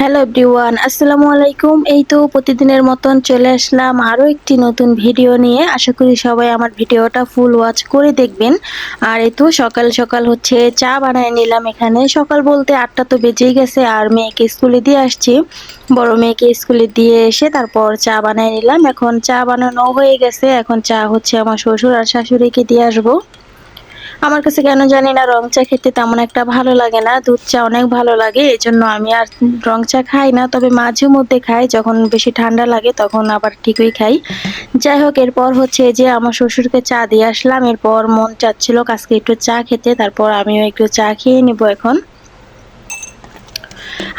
Hello everyone আসসালামু আলাইকুম এই তো প্রতিদিনের মতন চলে আসলাম আরও একটি নতুন ভিডিও নিয়ে। আশা করি সবাই আমার ভিডিওটা ফুল ওয়াচ করে দেখবেন। আর এই তো সকাল সকাল হচ্ছে চা বানায় নিলাম এখানে। সকাল বলতে আটটা তো বেজেই গেছে, আর মেয়েকে স্কুলে দিয়ে আসছি। বড় মেয়েকে স্কুলে দিয়ে এসে তারপর চা বানায় নিলাম। এখন চা বানানো হয়ে গেছে। এখন চা হচ্ছে আমার শ্বশুর আর শাশুড়িকে দিয়ে আসব। আমার কাছে কেন জানি না, রং চা খেতে তেমন একটা ভালো লাগে না, দুধ চা অনেক ভালো লাগে এই জন্য আমি আর রং চা খাই না, তবে মাঝে মধ্যে খাই, যখন বেশি ঠান্ডা লাগে তখন আবার ঠিকই খাই। যাই হোক, এরপর হচ্ছে যে আমার শ্বশুরকে চা দিয়ে আসলাম, এরপর মন চাচ্ছিল আজকে একটু চা খেতে, তারপর আমিও একটু চা খেয়ে নিব এখন।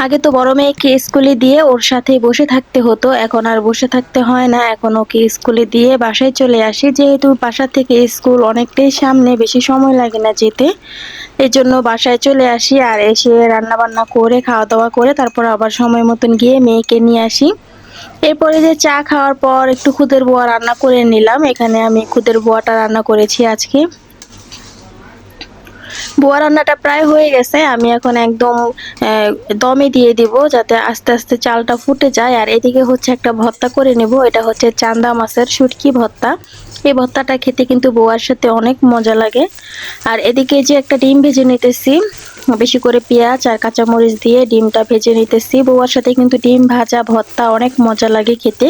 আগে তো বড় মেয়েকে স্কুলে দিয়ে ওর সাথে বসে থাকতে হতো, এখন আর বসে থাকতে হয় না, এখন ওকে স্কুলে দিয়ে বাসায় চলে আসি। যেহেতু বাসা থেকে স্কুল অনেকটাই সামনে, বেশি সময় লাগে না যেতে এই জন্য বাসায় চলে আসি আর এসে রান্না বান্না করে খাওয়া দাওয়া করে, তারপর আবার সময় মতন গিয়ে মেয়েকে নিয়ে আসি। এরপরে যে চা খাওয়ার পর একটু খুদের বোয়া রান্না করে নিলাম। এখানে আমি খুদের বোয়াটা রান্না করেছি আজকে। বোয়া রান্নাটা প্রায় হয়ে গেছে। আমি এখন একদম দমে দিয়ে দিব যাতে আস্তে আস্তে চালটা ফুটে যায়। আর এদিকে হচ্ছে একটা ভর্তা করে নেব। এটা হচ্ছে চান্দা মাছের শুটকি ভর্তা। এই ভর্তাটা খেতে কিন্তু বোয়ার সাথে অনেক মজা লাগে। আর এদিকে যে একটা ডিম ভেজে নিতেছি, বেশি করে পেঁয়াজ আর কাঁচামরিচ দিয়ে ডিমটা ভেজে নিতেছি। বোয়ার সাথে কিন্তু ডিম ভাজা ভর্তা অনেক মজা লাগে খেতে।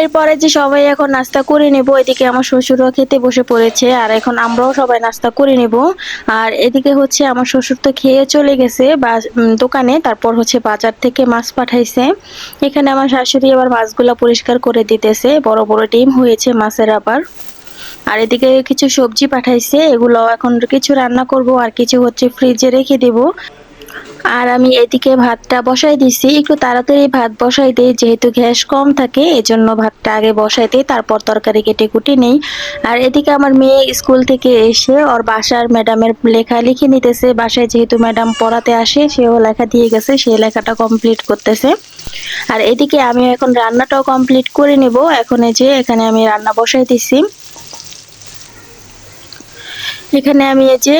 এরপরে যে সবাই এখন নাস্তা করে নেব, এদিকে আমার শ্বশুরও খেতে বসে পড়েছে, আর এখন আমরাও সবাই নাস্তা করে নেব। আর এদিকে হচ্ছে আমার শ্বশুর তো খেয়ে চলে গেছে দোকানে, তারপর হচ্ছে বাজার থেকে মাছ পাঠাইছে। এখানে আমার শাশুড়ি আবার মাছগুলো পরিষ্কার করে দিতেছে, বড় বড় ডিম হয়েছে মাছের আবার। আর এদিকে কিছু সবজি পাঠাইছে, এগুলো এখন কিছু রান্না করব, আর কিছু হচ্ছে ফ্রিজে রেখে দেব। আর আমি এদিকে ভাতটা বসাই দিছি। একটু তাড়াতাড়ি ভাত বসাই দিই, যেহেতু গ্যাস কম থাকে, এজন্য ভাতটা আগে বসাই দিই, তারপর তরকারি কেটে কুটি নেই। আর এদিকে আমার মেয়ে স্কুল থেকে এসে ওর বাসার ম্যাডামের লেখা লিখে নিতেছে। বাসায় যেহেতু ম্যাডাম পড়াতে আসে, সেও লেখা দিয়ে গেছে, সে লেখাটা কমপ্লিট করতেছে। আর এদিকে আমি এখন রান্নাটাও কমপ্লিট করে নেব। এখন যে এখানে আমি রান্না বসাই দিছি। এখানে আমি এই যে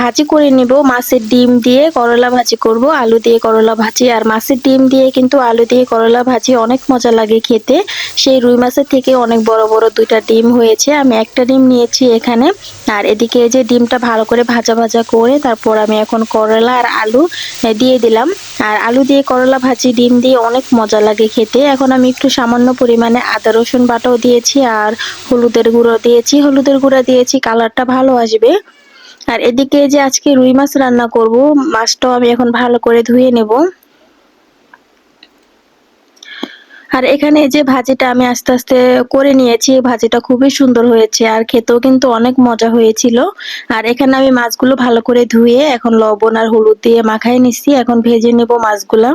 ভাজি করে নিব। মাছের ডিম দিয়ে করলা ভাজি করব, আলু দিয়ে করলা ভাজি। আর মাছের ডিম দিয়ে কিন্তু আলু দিয়ে করলা ভাজি অনেক মজা লাগে খেতে। সেই রুই মাছের থেকে অনেক বড় বড় দুইটা ডিম হয়েছে। আমি একটা ডিম নিয়েছি এখানে। আর এদিকে যে ডিমটা ভালো করে ভাজা ভাজা করে তারপর আমি এখন করলা আর আলু দিয়ে দিলাম। আর আলু দিয়ে করলা ভাজি, ডিম দিয়ে অনেক মজা লাগে খেতে। এখন আমি একটু সামান্য পরিমাণে আদা, রসুন বাটাও দিয়েছি আর হলুদের গুঁড়ো দিয়েছি। হলুদের গুঁড়া দিয়েছি, কালারটা ভালো আসবে। আর এদিকে যে আজকে রুই মাছ রান্না করব, মাছটাও আমি এখন ভালো করে ধুয়ে নেব। আর এখানে যে ভাজিটা আমি আস্তে আস্তে করে নিয়েছি ভাজিটা খুবই সুন্দর হয়েছে আর খেতেও কিন্তু অনেক মজা হয়েছিল। আর এখানে আমি মাছগুলো ভালো করে ধুয়ে এখন লবণ আর হলুদ দিয়ে মাখাই নিচ্ছি, এখন ভেজে নেব মাছগুলা।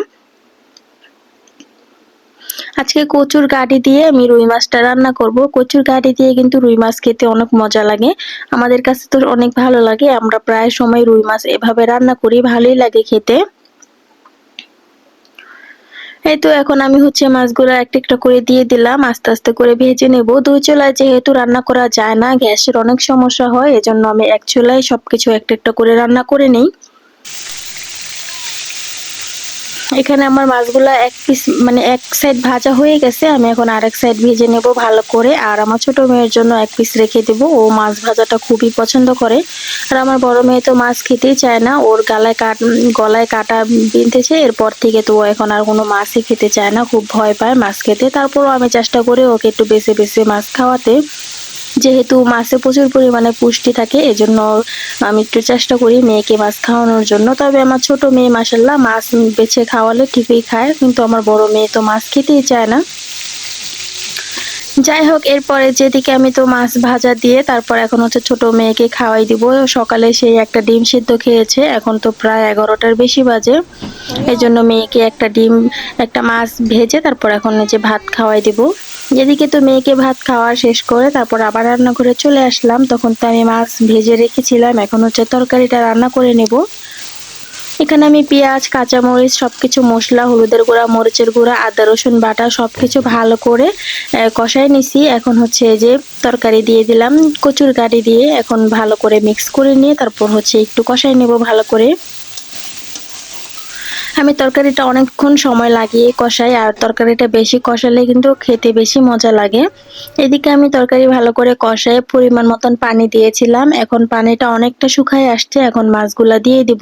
আজকে কচুর গাড়ি দিয়ে আমি রুই মাছটা রান্না করব। কচুর গাড়ি দিয়ে কিন্তু রুই মাছ খেতে অনেক মজা লাগে। আমাদের কাছে তো অনেক ভালো লাগে, আমরা প্রায় সময় রুই মাছ এভাবে রান্না করি, ভালোই লাগে খেতে। এই তো এখন আমি হচ্ছে মাছগুলো একটা একটা করে দিয়ে দিলাম, আস্তে আস্তে করে ভেজে নেব। দুই চুলায় যেহেতু রান্না করা যায় না, গ্যাসের অনেক সমস্যা হয়, এজন্য আমি এক চুলায় সবকিছু একটা একটা করে রান্না করে নিই। এখানে আমার মাছগুলো এক পিস মানে এক সাইড ভাজা হয়ে গেছে, আমি এখন আরেক সাইড ভেজে নেব ভালো করে। আর আমার ছোট মেয়ের জন্য এক পিস রেখে দেব, ও মাছ ভাজাটা খুবই পছন্দ করে। আর আমার বড় মেয়ে তো মাছ খেতেই চায় না, ওর গালায় কাট, গলায় কাটা বিনতেছে এরপর থেকে তো ও এখন আর কোনো মাছই খেতে চায় না, খুব ভয় পায় মাছ খেতে। তারপরও আমি চেষ্টা করি ওকে একটু বেছে বেছে মাছ খাওয়াতে। যেহেতু মাছে প্রচুর পরিমাণে পুষ্টি থাকে, এজন্য আমি একটু চেষ্টা করি মেয়েকে মাছ খাওয়ানোর জন্য। তবে আমার ছোট মেয়ে মাসাল্লাহ মাছ বেছে খাওয়ালে ঠিকই খায়, কিন্তু আমার বড় মেয়ে তো মাছ খেতেই চায় না। যাই হোক, এরপরে যেদিকে আমি তো মাছ ভাজা দিয়ে, তারপর এখন হচ্ছে ছোট মেয়েকে খাওয়াই দিব। সকালে সেই একটা ডিম সিদ্ধ খেয়েছে, এখন তো প্রায় এগারোটার বেশি বাজে। এই জন্য মেয়েকে একটা ডিম, একটা মাছ ভেজে, তারপর এখন যে ভাত খাওয়াই দিব। যেদিকে তো মেয়েকে ভাত খাওয়া শেষ করে তারপর আবার রান্না করে চলে আসলাম, তখন তো আমি মাছ ভেজে রেখেছিলাম। এখন হচ্ছে তরকারিটা রান্না করে নেব। এখানে আমি পেঁয়াজ, কাঁচামরিচ সব কিছু মশলা, হলুদের গুঁড়া, মরিচের গুঁড়া, আদা, রসুন বাটা সব কিছু ভালো করে কষাই নিছি। এখন হচ্ছে যে তরকারি দিয়ে দিলাম, কচুর গাড়ি দিয়ে। এখন ভালো করে মিক্স করে নিয়ে তারপর হচ্ছে একটু কষাই নেব ভালো করে। আমি তরকারিটা অনেকক্ষণ সময় লাগিয়ে কষাই, আর তরকারিটা বেশি কষালে কিন্তু খেতে বেশি মজা লাগে। এদিকে আমি তরকারি ভালো করে কষাই পরিমাণ মতন পানি দিয়েছিলাম। এখন পানিটা অনেকটা শুকায় আসছে, এখন মাছগুলা দিয়ে দিব।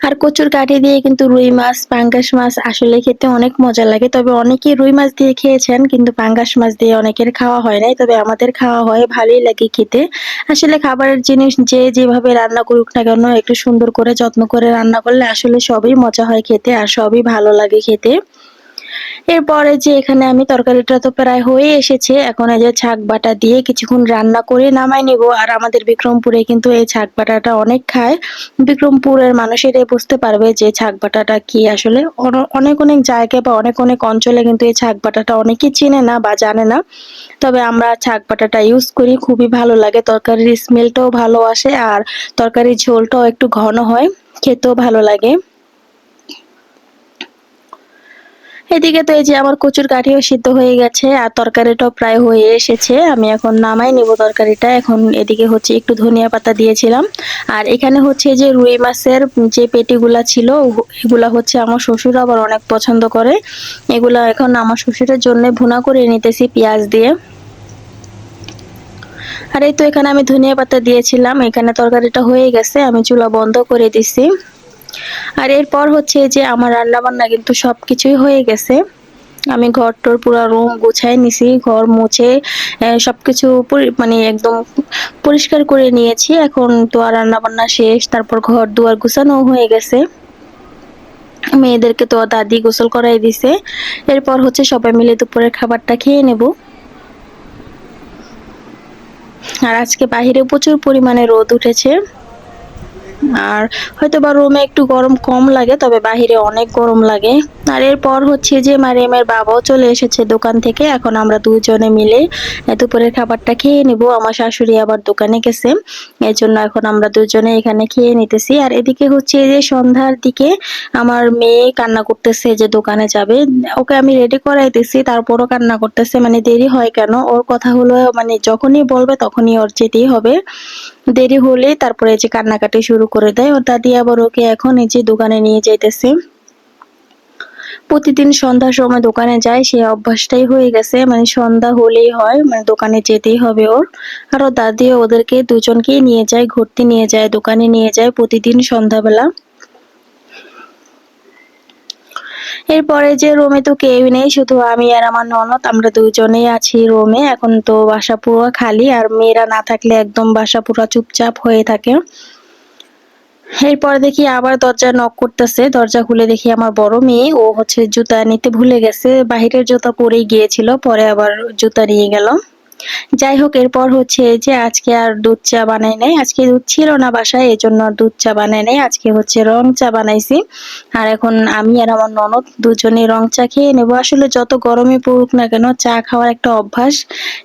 আর কচুর কাঠি দিয়ে কিন্তু রুই মাছ, পাঙ্গাস মাছ আসলে খেতে অনেক মজা লাগে। তবে অনেকে রুই মাছ দিয়ে খেয়েছেন, কিন্তু পাঙ্গাস মাছ দিয়ে অনেকের খাওয়া হয় নাই। তবে আমাদের খাওয়া হয়, ভালোই লাগে খেতে। আসলে খাবারের জিনিস যে যেভাবে রান্না করুক না কেন, একটু সুন্দর করে, যত্ন করে রান্না করলে আসলে সবই মজা হয় খেতে, আর সবই ভালো লাগে খেতে। এরপরে যে এখানে আমি তরকারিটা তো প্রায় হয়ে এসেছে, এখন এই যে ছাক বাটা দিয়ে কিছুক্ষণ রান্না করে নামাই নিব। আর আমাদের বিক্রমপুরে কিন্তু এই ছাক বাটাটা অনেক খায়। বিক্রমপুরের মানুষেরাই বুঝতে পারবে যে ছাক বাটাটা কি আসলে। অনেক অনেক জায়গায় বা অনেক অনেক অঞ্চলে কিন্তু এই ছাক বাটাটা অনেকেই চিনে না বা জানে না। তবে আমরা ছাক বাটাটা ইউজ করি, খুবই ভালো লাগে। তরকারির স্মেলটাও ভালো আসে আর তরকারির ঝোলটাও একটু ঘন হয়, খেতেও ভালো লাগে। এদিকে তো এই যে আমার কচুর কাঠিও সিদ্ধ হয়ে গেছে আর তরকারিটাও প্রায় হয়ে এসেছে। আমি এখন নামাই নিব তরকারিটা। এখন এদিকে হচ্ছে একটু ধনিয়া পাতা দিয়েছিলাম। আর এখানে হচ্ছে যে রুই মাছের যে পেটিগুলা ছিল এগুলা হচ্ছে আমার শ্বশুর আবার অনেক পছন্দ করে। এগুলা এখন আমার শ্বশুরের জন্য ভুনা করে নিতেছি পেঁয়াজ দিয়ে। আর এই তো এখানে আমি ধনিয়া পাতা দিয়েছিলাম। এখানে তরকারিটা হয়ে গেছে। আমি চুলা বন্ধ করে দিছি। আর এরপর হচ্ছে যে আমার রান্না বান্না কিন্তু সব কিছুই হয়ে গেছে। আমি ঘর টোর পুরো রুম গুছাই নিছি, ঘর মুছে সবকিছু মানে একদম পরিষ্কার করে নিয়েছি। এখন তো আর রান্না বান্না শেষ, তারপর ঘর দুয়ার গুছানো হয়ে গেছে। মেয়েদেরকে তো দাদি গোসল করাই দিছে। এরপর হচ্ছে সবাই মিলে দুপুরের খাবারটা খেয়ে নেব। আর আজকে বাহিরে প্রচুর পরিমাণে রোদ উঠেছে। আর হয়তো বা রুমে একটু গরম কম লাগে, তবে বাহিরে অনেক গরম লাগে। আর এরপর হচ্ছে যে মারিয়ামের বাবাও চলে এসেছে দোকান থেকে, এখন আমরা দুজনে মিলে দুপুরের খাবারটা খেয়ে নিব। আমার শাশুড়ি আবার দোকানে গেছে, এর জন্য এখন আমরা দুজনে এখানে খেয়ে নিতেছি। আর এদিকে হচ্ছে যে সন্ধ্যার দিকে আমার মেয়ে কান্না করতেছে যে দোকানে যাবে। ওকে আমি রেডি করাইতেছি, তারপরও কান্না করতেছে মানে দেরি হয় কেন? ওর কথা হলো মানে যখনই বলবে তখনই ওর যেতেই হবে। দেরি হলে তারপরে যে কান্নাকাটি শুরু করে দেয়। ওর দাদি আবার ওকে এখন এই যে দোকানে নিয়ে যাইতেছে। প্রতিদিন সন্ধ্যার সময় দোকানে যায়, সে অভ্যাসটাই হয়ে গেছে। মানে সন্ধ্যা হলেই হয় মানে দোকানে যেতেই হবে ওর। আর দাদি ওদেরকে দুজনকেই নিয়ে যায়, ঘুরতে নিয়ে যায়, দোকানে নিয়ে যায় প্রতিদিন সন্ধ্যাবেলা। এরপরে যে রোমে তো কেউ নেই, শুধু আমি আর আমার ননদ, আমরা দুজনেই আছি রোমে। এখন তো বাসা পুরো খালি, আর মেয়েরা না থাকলে একদম বাসা পুরো চুপচাপ হয়ে থাকে। এরপর দেখি আবার দরজা নক করতেছে। দরজা খুলে দেখি আমার বড় মেয়ে, ও হচ্ছে জুতা নিতে ভুলে গেছে। বাহিরের জুতা পরেই গিয়েছিল, পরে আবার জুতা নিয়ে গেল। যাই হোক এরপর হচ্ছে যে আজকে আর দুধ চা বানাই নাই, আজকে দুধ ছিল না বাসায় এই জন্য আর দুধ চা বানাই নাই, আজকে হচ্ছে রং চা বানাইছি। আর এখন আমি আর আমার ননদ দুজনে রং চা খেয়ে নেব। আসলে যত গরমে পড়ুক না কেন, চা খাওয়ার একটা অভ্যাস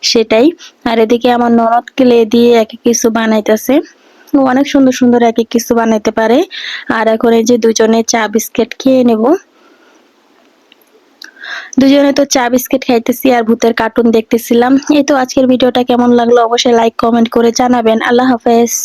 সেটাই। আর এদিকে আমার ননদ কেলে দিয়ে এক কিছু বানাইতেছে। অনেক সুন্দর সুন্দর এক এক কিছু বানাইতে পারে। আর এখন এই যে দুজনে চা বিস্কিট খেয়ে নেব। দুজনে তো চা বিস্কিট খাইতেছি আর ভূতের কার্টুন দেখতেছিলাম। এই তো আজকের ভিডিওটা কেমন লাগল অবশ্যই লাইক কমেন্ট করে জানাবেন। আল্লাহ হাফেজ।